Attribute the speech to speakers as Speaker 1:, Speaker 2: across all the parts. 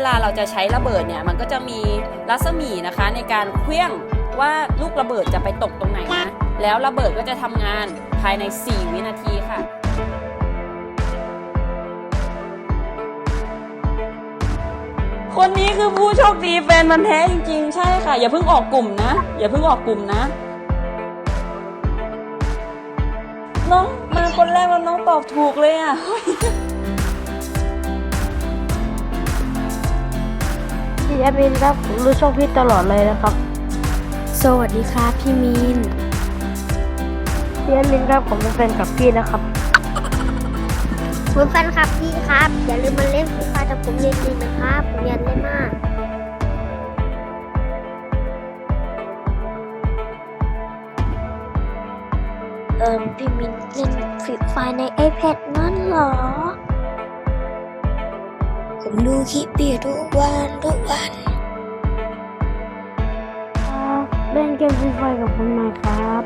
Speaker 1: วลาเราจะใช้ระเบิดเนี่ยมันก็จะมีรัศมีนะคะในการเคลื่องว่าลูกระเบิดจะไปตกตรงไหนนะ แล้วระเบิดก็จะทำงานภายใน 4 วินาทีค่ะคนนี้คือผู้โชคดีแฟนมันธุ์แท้จริง ๆ ใช่ค่ะ อย่าเพิ่งออกกลุ่มนะ อย่าเพิ่งออกกลุ่มนะ น้องมาคนแรกแล้วน้องตอบถูกเลยอะ
Speaker 2: พี่แอดมินครับผมรู้ช่องพี่ตลอดเลยนะครับ
Speaker 3: สวัสดีครับพี่มีน
Speaker 2: พี่แอดมินครับผมเป็นแฟนกับพี่นะครับ
Speaker 4: ผมแฟนคลับพี่ครับ อย่าลืมมาเล่นฟรีไฟร์กับผมเล่นดีนะครับ ผมอยากเล่นมาก
Speaker 3: เอิมพี่มินเล่นฟรีไฟใน iPad นั่นเหรอ ผมดูคลิปพี่ทุกวันทุกวัน
Speaker 2: เล่นเกมฟรีไฟกับผมหน่อยครับ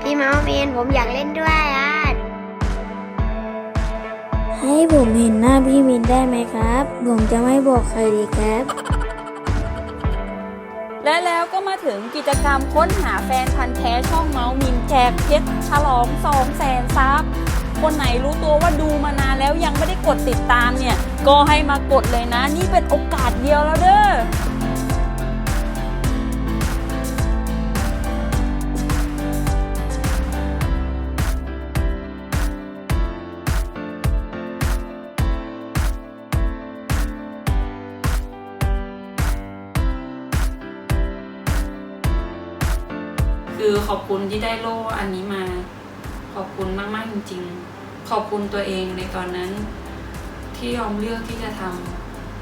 Speaker 4: พี่เมาส์เมนผมอยากเล่นด้วยอะ
Speaker 3: ให้ผมเห็นหน้าพี่มินได้ไหมครับ ผมจะไม่บอกใครดีครับ
Speaker 1: และแล้วก็มาถึงกิจกรรมค้นหาแฟนพันธ์แท้ช่องเมาส์มินแจกเพชรฉลอง2 0 0แสนซับ คนไหนรู้ตัวว่าดูมานานแล้วยังไม่ได้กดติดตามเนี่ย ก็ให้มากดเลยนะ นี่เป็นโอกาสเดียวแล้วเด้อคือขอบคุณที่ได้โล่อันนี้มา ขอบคุณมาก ๆ จริง ๆ ขอบคุณตัวเองในตอนนั้น ที่ยอมเลือกที่จะท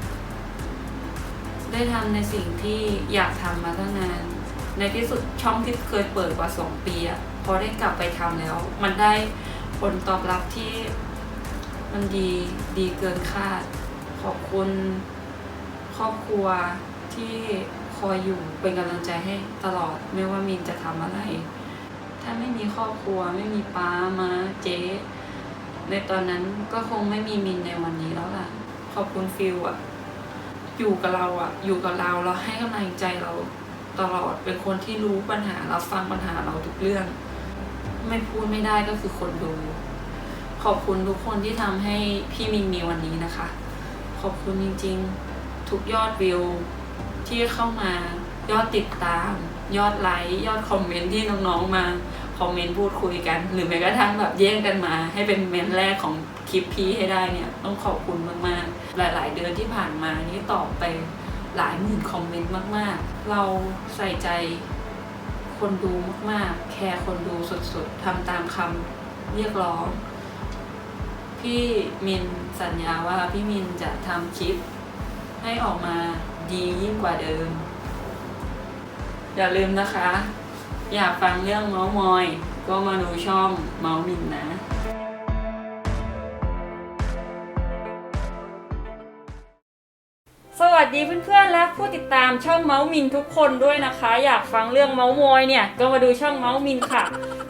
Speaker 1: ำได้ทำในสิ่งที่อยากทำมาตั้งนาน ในที่สุดช่องที่เคยเปิดกว่าสองปีอะพอได้กลับไปทำแล้ว มันได้ผลตอบรับที่มันดีดีเกินคาด ขอบคุณครอบครัวที่คอยอยู่เป็นกำลังใจให้ตลอดไม่ว่ามินจะทำอะไร ถ้าไม่มีครอบครัว ไม่มีป้ามาเจ๊ในตอนนั้นก็คงไม่มีมินในวันนี้แล้วล่ะ ขอบคุณฟิลอะอยู่กับเราอะอยู่กับเราเราให้กำลังใจเราตลอดเป็นคนที่รู้ปัญหาเราฟังปัญหาเราทุกเรื่อง ไม่พูดไม่ได้ก็คือคนดู ขอบคุณทุกคนที่ทำให้พี่มินมีวันนี้นะคะ ขอบคุณจริงๆ ทุกยอดวิวที่เข้ามายอดติดตาม ยอดไลค์ยอดคอมเมนต์ที่น้องๆมา คอมเมนต์พูดคุยกัน หรือแม้กระทั่งแบบแย่งกันมา ให้เป็นเมนต์แรกของคลิปพี่ให้ได้เนี่ย ต้องขอบคุณมากๆ หลาย ๆ เดือนที่ผ่านมานี่ตอบไปหลายหมื่นคอมเมนต์มาก ๆ เราใส่ใจคนดูมากๆ แคร์คนดูสุด ๆทำตามคำเรียกร้อง พี่มินสัญญาว่าพี่มินจะทำคลิป ให้ออกมาดียิ่งกว่าเดิม อย่าลืมนะคะ อยากฟังเรื่องเมาส์มอย ก็มาดูช่องเมาส์มินนะสวัสดีเพื่อนๆและผู้ติดตามช่องเมาส์มินทุกคนด้วยนะคะ อยากฟังเรื่องเมาส์มอยเนี่ยก็มาดูช่องเมาส์มินค่ะ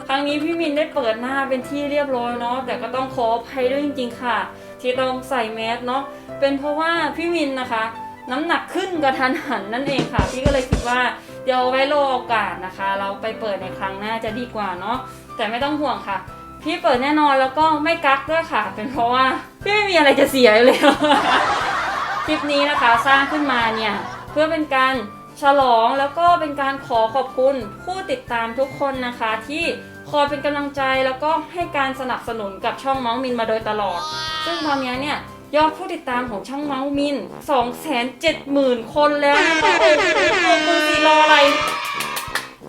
Speaker 1: ครั้งนี้พี่มินได้เปิดหน้าเป็นที่เรียบร้อยเนาะแต่ก็ต้องขออภัยด้วยจริงๆค่ะ ที่ต้องใส่แมสเนาะเป็นเพราะว่าพี่มินนะคะ น้ำหนักขึ้นกระทันหันนั่นเองค่ะ พี่ก็เลยคิดว่า เดี๋ยวไว้รอโอกาสนะคะ เราไปเปิดในครั้งหน้าจะดีกว่าเนาะแต่ไม่ต้องห่วงค่ะ พี่เปิดแน่นอนแล้วก็ไม่กักด้วยค่ะ เป็นเพราะว่าพี่ไม่มีอะไรจะเสียอยู่แล้วคลิปนี้นะคะสร้างขึ้นมาเนี่ยเพื่อเป็นการฉลองแล้วก็เป็นการขอขอบคุณผู้ติดตามทุกคนนะคะ ที่คอยเป็นกำลังใจแล้วก็ให้การสนับสนุนกับช่องเมาส์มินมาโดยตลอด ซึ่งตอนนี้เนี่ย ยอดผู้ติดตามของช่องเมาส์มิน270,000 คนแล้วนะคะโอ้โหคุณสีรออะไร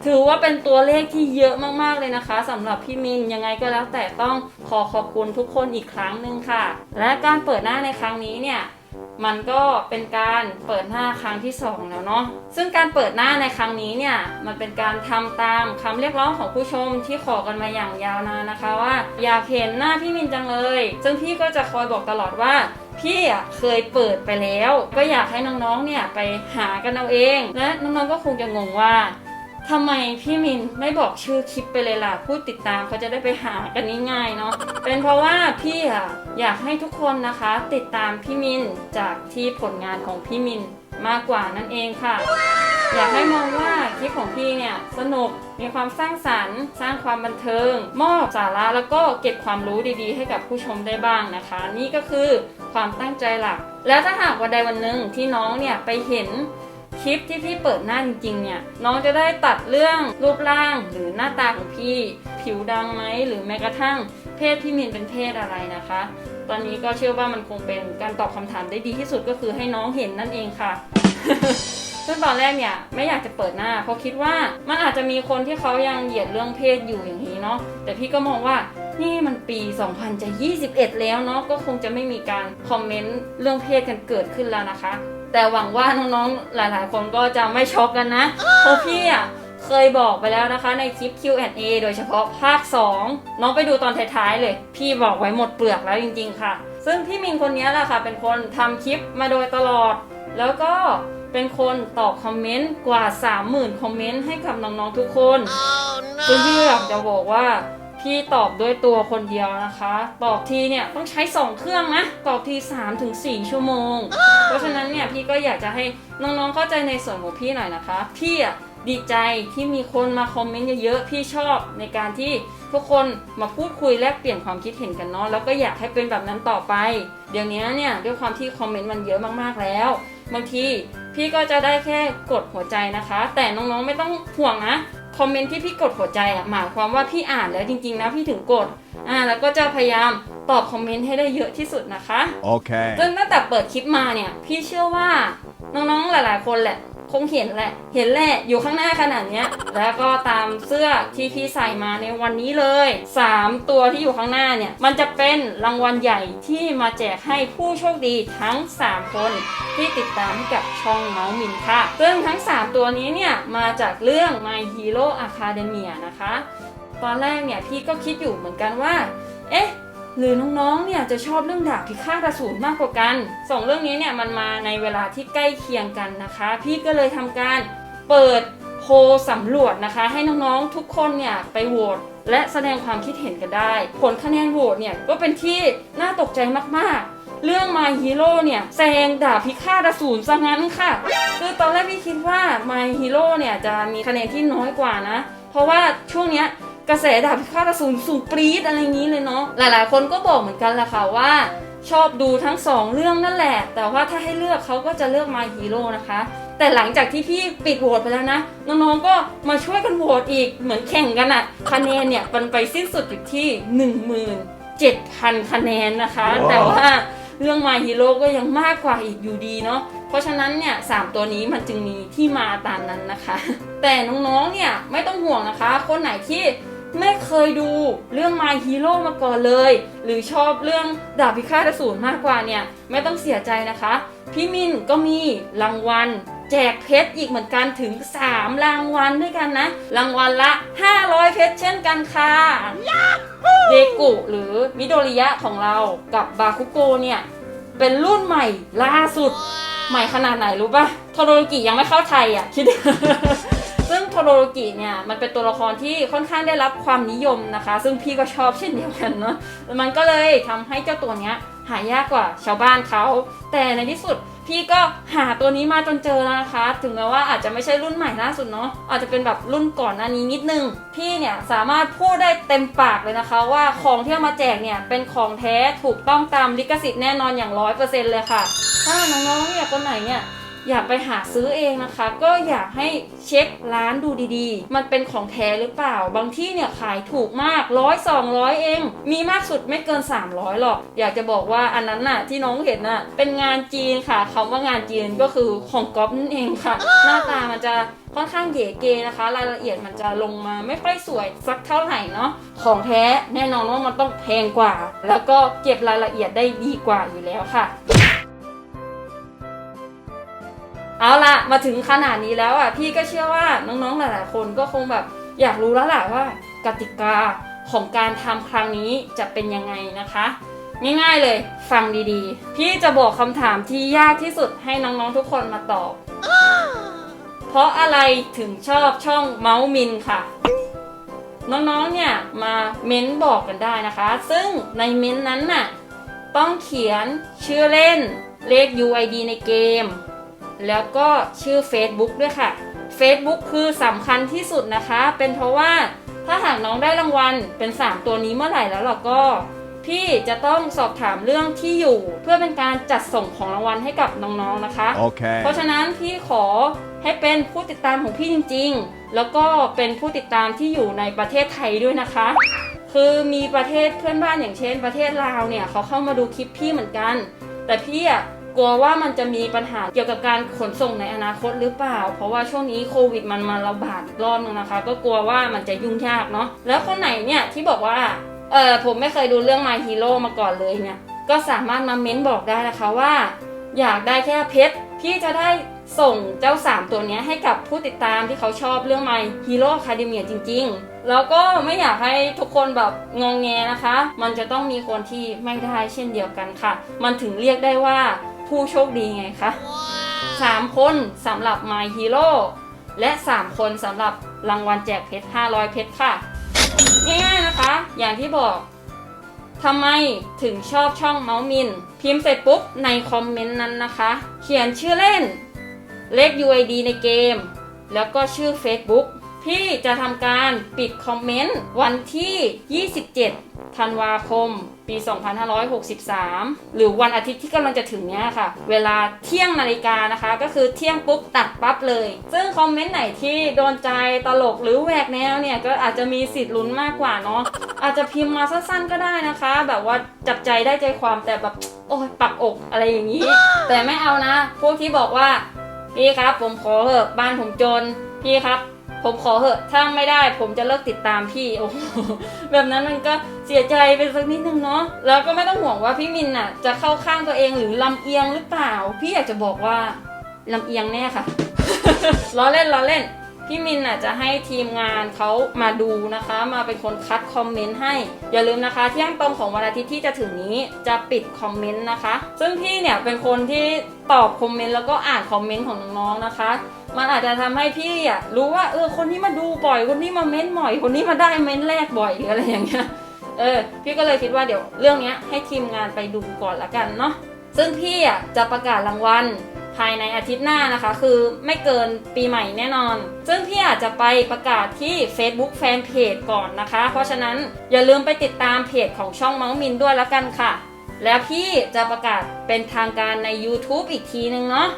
Speaker 1: ถือว่าเป็นตัวเลขที่เยอะมากๆเลยนะคะสำหรับพี่มินยังไงก็แล้วแต่ต้องขอขอบคุณทุกคนอีกครั้งหนึ่งค่ะ และการเปิดหน้าในครั้งนี้เนี่ย มันก็เป็นการเปิดหน้าครั้งที่สองแล้วเนาะ ซึ่งการเปิดหน้าในครั้งนี้เนี่ย มันเป็นการทำตามคำเรียกร้องของผู้ชมที่ขอกันมาอย่างยาวนานนะคะว่า อยากเห็นหน้าพี่มินจังเลย ซึ่งพี่ก็จะคอยบอกตลอดว่าพี่อะเคยเปิดไปแล้ว ก็อยากให้น้องๆเนี่ยไปหากันเอาเอง และน้องๆก็คงจะงงว่า ทำไมพี่มินไม่บอกชื่อคลิปไปเลยล่ะ ผู้ติดตามเขาจะได้ไปหากันง่ายๆเนาะเป็นเพราะว่าพี่อะอยากให้ทุกคนนะคะ ติดตามพี่มินจากที่ผลงานของพี่มินมากกว่านั่นเองค่ะ อยากให้มองว่าคลิปของพี่เนี่ยสนุกมีความสร้างสรรค์ สร้างความบันเทิง มอบสาระแล้วก็เก็บความรู้ดีๆ ให้กับผู้ชมได้บ้างนะคะ นี่ก็คือความตั้งใจหลัก แล้วถ้าหากวันใดวันหนึ่งที่น้องเนี่ยไปเห็น คลิปที่พี่เปิดหน้าจริงๆเนี่ยน้องจะได้ตัดเรื่องรูปร่างหรือหน้าตาของพี่ผิวดำไหมหรือแม้กระทั่งเพศพี่มินเป็นเพศอะไรนะคะ ตอนนี้ก็เชื่อว่ามันคงเป็นการตอบคำถามได้ดีที่สุดก็คือให้น้องเห็นนั่นเองค่ะซึ่งตอนแรกเนี่ยไม่อยากจะเปิดหน้า เพราะคิดว่ามันอาจจะมีคนที่เขายังเหยียดเรื่องเพศอยู่อย่างนี้เนาะแต่พี่ก็มองว่านี่มันปี 2021 แล้วเนาะก็คงจะไม่มีการคอมเมนต์เรื่องเพศกันเกิดขึ้นแล้วนะคะ แต่หวังว่าน้องๆ หลายๆ คนก็จะไม่ช็อกกันนะ เพราะพี่อะเคยบอกไปแล้วนะคะในคลิป Q&A โดยเฉพาะภาค 2 น้องไปดูตอนท้ายๆ เลย พี่บอกไว้หมดเปลือกแล้วจริงๆ ค่ะ ซึ่งพี่มินคนนี้แหละค่ะ เป็นคนทำคลิปมาโดยตลอด แล้วก็เป็นคนตอบคอมเมนต์กว่า 30,000 คอมเมนต์ให้กับน้องๆ ทุกคนซึ่งพี่อยากจะบอกว่า พี่ตอบด้วยตัวคนเดียวนะคะ ตอบทีเนี่ยต้องใช้ 2 เครื่องนะ ตอบที3ถึง4ชั่วโมง เพราะฉะนั้นเนี่ยพี่ก็อยากจะให้น้องๆเข้าใจในส่วนของพี่หน่อยนะคะ พี่อะดีใจที่มีคนมาคอมเมนต์เยอะๆ พี่ชอบในการที่ทุกคนมาพูดคุยแลกเปลี่ยนความคิดเห็นกันเนาะ แล้วก็อยากให้เป็นแบบนั้นต่อไป เดี๋ยวนี้เนี่ยด้วยความที่คอมเมนต์มันเยอะมากๆแล้ว บางทีพี่ก็จะได้แค่กดหัวใจนะคะ แต่น้องๆไม่ต้องห่วงนะ คอมเมนต์ที่พี่กดหัวใจอะหมายความว่าพี่อ่านแล้วจริงๆนะพี่ถึงกดอ่าแล้วก็จะพยายามตอบคอมเมนต์ให้ได้เยอะที่สุดนะคะ
Speaker 5: Okay.
Speaker 1: ซึ่งตั้งแต่เปิดคลิปมาเนี่ย พี่เชื่อว่าน้องๆหลายๆคนแหละ คงเห็นแหละ เห็นแหละอยู่ข้างหน้าขนาดเนี้ย แล้วก็ตามเสื้อที่พี่ใส่มาในวันนี้เลย 3 ตัวที่อยู่ข้างหน้าเนี่ย มันจะเป็นรางวัลใหญ่ที่มาแจกให้ผู้โชคดีทั้ง 3 คนที่ติดตามกับช่องเมาส์มินค่ะ ซึ่งทั้ง 3 ตัวนี้เนี่ย มาจากเรื่อง My Hero Academia นะคะ ตอนแรกเนี่ยพี่ก็คิดอยู่เหมือนกันว่า เอ๊ะ หรือน้องๆ เนี่ยจะชอบเรื่องดาบพิฆาตอสูรมากกว่ากันสองเรื่องนี้เนี่ยมันมาในเวลาที่ใกล้เคียงกันนะคะ พี่ก็เลยทำการเปิดโพลสำรวจนะคะ ให้น้องๆ ทุกคนเนี่ยไปโหวตและแสดงความคิดเห็นกันได้ ผลคะแนนโหวตเนี่ยก็เป็นที่น่าตกใจมากๆเรื่อง My Hero เนี่ยแซงดาบพิฆาตอสูรซะงั้นค่ะ คือตอนแรกพี่คิดว่า My Hero เนี่ยจะมีคะแนนที่น้อยกว่านะ เพราะว่าช่วงเนี้ย กระแสดาบพิฆาตอสูรสูงปรี๊ดอะไรอย่างนี้เลยเนาะหลายๆ คนก็บอกเหมือนกันแหละค่ะว่า ชอบดูทั้งสองเรื่องนั่นแหละ แต่ว่าถ้าให้เลือกเขาก็จะเลือก My Hero นะคะแต่หลังจากที่พี่ปิดโหวตไปแล้วนะน้องๆก็มาช่วยกันโหวตอีกเหมือนแข่งกันอะคะแนนเนี่ยมันไปสิ้นสุดอยู่ที่ 17,000 คะแนนนะคะ
Speaker 5: ว้าว
Speaker 1: แต่ว่าเรื่อง My Hero ก็ยังมากกว่าอีกอยู่ดีเนาะเพราะฉะนั้นเนี่ยสามตัวนี้มันจึงมีที่มาตามนั้นนะคะ แต่น้องๆเนี่ยไม่ต้องห่วงนะคะ คนไหนที่ ไม่เคยดูเรื่อง My Hero มาก่อนเลย หรือชอบเรื่องดาบพิฆาตอสูรมากกว่าเนี่ย ไม่ต้องเสียใจนะคะ พี่มินก็มีรางวัลแจกเพชรอีกเหมือนกันถึง 3 รางวัลด้วยกันนะ รางวัลละ 500 เพชรเช่นกันค่ะเดกุหรือมิโดริยะของเรากับบาคุโกเนี่ย เป็นรุ่นใหม่ล่าสุด ใหม่ขนาดไหนรู้ปะโทโรโรกิยังไม่เข้าไทยอะ คิด ซึ่งโทโรโรกิเนี่ยมันเป็นตัวละครที่ค่อนข้างได้รับความนิยมนะคะ ซึ่งพี่ก็ชอบเช่นเดียวกันเนาะมันก็เลยทำให้เจ้าตัวเนี้ยหายากกว่าชาวบ้านเขา แต่ในที่สุดพี่ก็หาตัวนี้มาจนเจอแล้วนะคะ ถึงแม้ว่าอาจจะไม่ใช่รุ่นใหม่ล่าสุดเนาะ อาจจะเป็นแบบรุ่นก่อนหน้านี้นิดนึง พี่เนี่ยสามารถพูดได้เต็มปากเลยนะคะ ว่าของที่เอามาแจกเนี่ยเป็นของแท้ถูกต้องตามลิขสิทธิ์แน่นอนอย่างร้อยเปอร์เซ็นต์เลยค่ะ ถ้าน้องๆเนี่ยคนไหนเนี่ย อยากไปหาซื้อเองนะคะ ก็อยากให้เช็คร้านดูดีๆ มันเป็นของแท้หรือเปล่า บางที่เนี่ยขายถูกมากร้อยสองร้อยเอง มีมากสุดไม่เกิน 300หรอก อยากจะบอกว่าอันนั้นน่ะที่น้องเห็นน่ะเป็นงานจีนค่ะคำว่างานจีนก็คือของก๊อฟนั่นเองค่ะ หน้าตามันจะค่อนข้างเก๋เกนะคะ รายละเอียดมันจะลงมาไม่ค่อยสวยสักเท่าไหร่เนาะของแท้แน่นอนว่ามันต้องแพงกว่า แล้วก็เก็บรายละเอียดได้ดีกว่าอยู่แล้วค่ะ เอาละมาถึงขนาดนี้แล้วอะพี่ก็เชื่อว่าน้องๆหลายๆคนก็คงแบบอยากรู้แล้วแหละว่ากติกาของการทำครั้งนี้จะเป็นยังไงนะคะ ง่ายๆเลยฟังดีๆ พี่จะบอกคำถามที่ยากที่สุดให้น้องๆทุกคนมาตอบ เพราะอะไรถึงชอบช่องเมาส์มินค่ะ น้องๆเนี่ยมาเม้นบอกกันได้นะคะ ซึ่งในเม้นนั้นน่ะต้องเขียนชื่อเล่นเลข UID ในเกม แล้วก็ชื่อ Facebook ด้วยค่ะ Facebook คือสำคัญที่สุดนะคะ เป็นเพราะว่าถ้าหากน้องได้รางวัลเป็น 3 ตัวนี้เมื่อไหร่แล้วเราก็ พี่จะต้องสอบถามเรื่องที่อยู่ เพื่อเป็นการจัดส่งของรางวัลให้กับน้องๆนะคะ
Speaker 5: Okay.
Speaker 1: เพราะฉะนั้นพี่ขอให้เป็นผู้ติดตามของพี่จริง ๆ แล้วก็เป็นผู้ติดตามที่อยู่ในประเทศไทยด้วยนะคะ คือมีประเทศเพื่อนบ้านอย่างเช่น ประเทศลาวเนี่ยเขาเข้ามาดูคลิปพี่เหมือนกัน แต่พี่อะ กลัวว่ามันจะมีปัญหาเกี่ยวกับการขนส่งในอนาคตหรือเปล่า เพราะว่าช่วงนี้โควิดมันมาระบาดอีกรอบนึงนะคะ ก็กลัวว่ามันจะยุ่งยากเนาะแล้วคนไหนเนี่ยที่บอกว่าเออผมไม่เคยดูเรื่อง My Hero มาก่อนเลยเนี่ยก็สามารถมาเม้นบอกได้นะคะว่า อยากได้แค่เพชรพี่จะได้ส่งเจ้า 3 ตัวนี้ให้กับผู้ติดตามที่เขาชอบเรื่อง My Hero Academia จริง ๆ แล้วก็ไม่อยากให้ทุกคนแบบงองแงนะคะ มันจะต้องมีคนที่ไม่ได้เช่นเดียวกันค่ะ มันถึงเรียกได้ว่า ผู้โชคดีไงคะสามคนสำหรับ My Hero และ 3 คนสำหรับรางวัลแจกเพชร 500 เพชรค่ะ ง่ายๆนะคะ อย่างที่บอกทำไมถึงชอบช่องเมาส์มิน พิมพ์เสร็จปุ๊บ ในคอมเมนต์นั้นนะคะ เขียนชื่อเล่น เลข UID ในเกม แล้วก็ชื่อ Facebook พี่จะทำการปิดคอมเมนต์วันที่ 27 ธันวาคม ปี 2563 หรือวันอาทิตย์ที่กำลังจะถึงเนี้ยค่ะ เวลาเที่ยงนาฬิกานะคะ ก็คือเที่ยงปุ๊บตัดปั๊บเลย ซึ่งคอมเมนต์ไหนที่โดนใจตลกหรือแหวกแนวเนี่ยก็อาจจะมีสิทธิ์ลุ้นมากกว่าเนาะอาจจะพิมพ์มาสั้นๆก็ได้นะคะ แบบว่าจับใจได้ใจความแต่แบบโอ้ยปักอกอะไรอย่างนี้ แต่ไม่เอานะ พวกที่บอกว่า พี่ครับผมขอเหอะบ้านผมจน พี่ครับ ผมขอเหอะถ้าไม่ได้ผมจะเลิกติดตามพี่โอ้โหแบบนั้นมันก็เสียใจไปสักนิดนึงเนาะแล้วก็ไม่ต้องห่วงว่าพี่มินน่ะ จะเข้าข้างตัวเองหรือลำเอียงหรือเปล่า พี่อยากจะบอกว่าลำเอียงแน่ค่ะล้อเล่นล้อเล่น พี่มินน่ะจะให้ทีมงานเขามาดูนะคะ มาเป็นคนคัดคอมเมนต์ให้ อย่าลืมนะคะ เที่ยงตรงของวันอาทิตย์ที่จะถึงนี้จะปิดคอมเมนต์นะคะ ซึ่งพี่เนี่ยเป็นคนที่ตอบคอมเมนต์แล้วก็อ่านคอมเมนต์ของน้องๆนะคะ มันอาจจะทำให้พี่อะรู้ว่าเออคนนี้มาดูบ่อยคนนี้มาเม้นบ่อย คนนี้มาได้เม้นแรกบ่อยหรืออะไรอย่างเงี้ยเออพี่ก็เลยคิดว่าเดี๋ยวเรื่องเนี้ยให้ทีมงานไปดูก่อนละกันเนาะซึ่งพี่อะจะประกาศรางวัล ภายในอาทิตย์หน้านะคะ คือไม่เกินปีใหม่แน่นอน ซึ่งพี่อาจจะไปประกาศที่ Facebook Fanpage ก่อนนะคะ เพราะฉะนั้นอย่าลืมไปติดตามเพจของช่องเมาส์มินด้วยละกันค่ะ แล้วพี่จะประกาศเป็นทางการใน YouTube อีกทีนึงเนาะ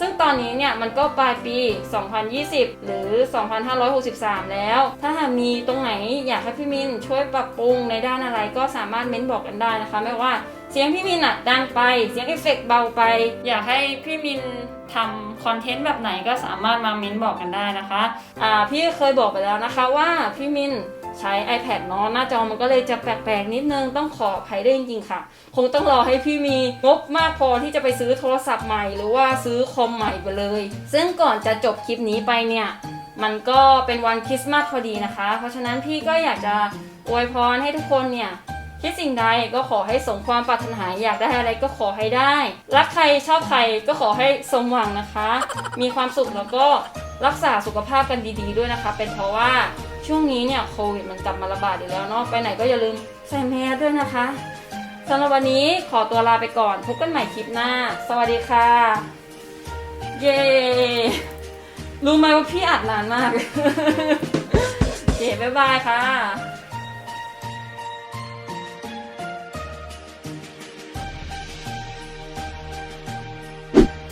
Speaker 1: ซึ่งตอนนี้เนี่ยมันก็ปลายปี 2020 หรือ 2563 แล้ว ถ้าหากมีตรงไหนอยากให้พี่มินช่วยปรับปรุงในด้านอะไรก็สามารถเม้นบอกกันได้นะคะ ไม่ว่าเสียงพี่มินอะดังไป เสียงเอฟเฟกต์เบาไป อยากให้พี่มินทำคอนเทนต์แบบไหนก็สามารถมาเม้นบอกกันได้นะคะอ่าพี่เคยบอกไปแล้วนะคะว่าพี่มินใช้ iPad เนาะหน้าจอมันก็เลยจะแปลกๆ นิดนึงต้องขออภัยด้วยจริงๆค่ะ คงต้องรอให้พี่มีงบมากพอที่จะไปซื้อโทรศัพท์ใหม่หรือว่าซื้อคอมใหม่ไปเลย ซึ่งก่อนจะจบคลิปนี้ไปเนี่ย มันก็เป็นวันคริสต์มาสพอดีนะคะ เพราะฉะนั้นพี่ก็อยากจะอวยพรให้ทุกคนเนี่ย คิดสิ่งใดก็ขอให้สมความปรารถนาอยากได้อะไรก็ขอให้ได้ รักใครชอบใครก็ขอให้สมหวังนะคะ มีความสุขแล้วก็รักษาสุขภาพกันดีๆด้วยนะคะ เป็นเพราะว่าช่วงนี้เนี่ยโควิดมันกลับมาระบาดอีกแล้วเนาะไปไหนก็อย่าลืมใส่แมสด้วยนะคะสำหรับวันนี้ขอตัวลาไปก่อน พบกันใหม่คลิปหน้า สวัสดีค่ะ เย้รู้ไหมว่าพี่อัดนานมาก เย้บ๊ายบายค่ะ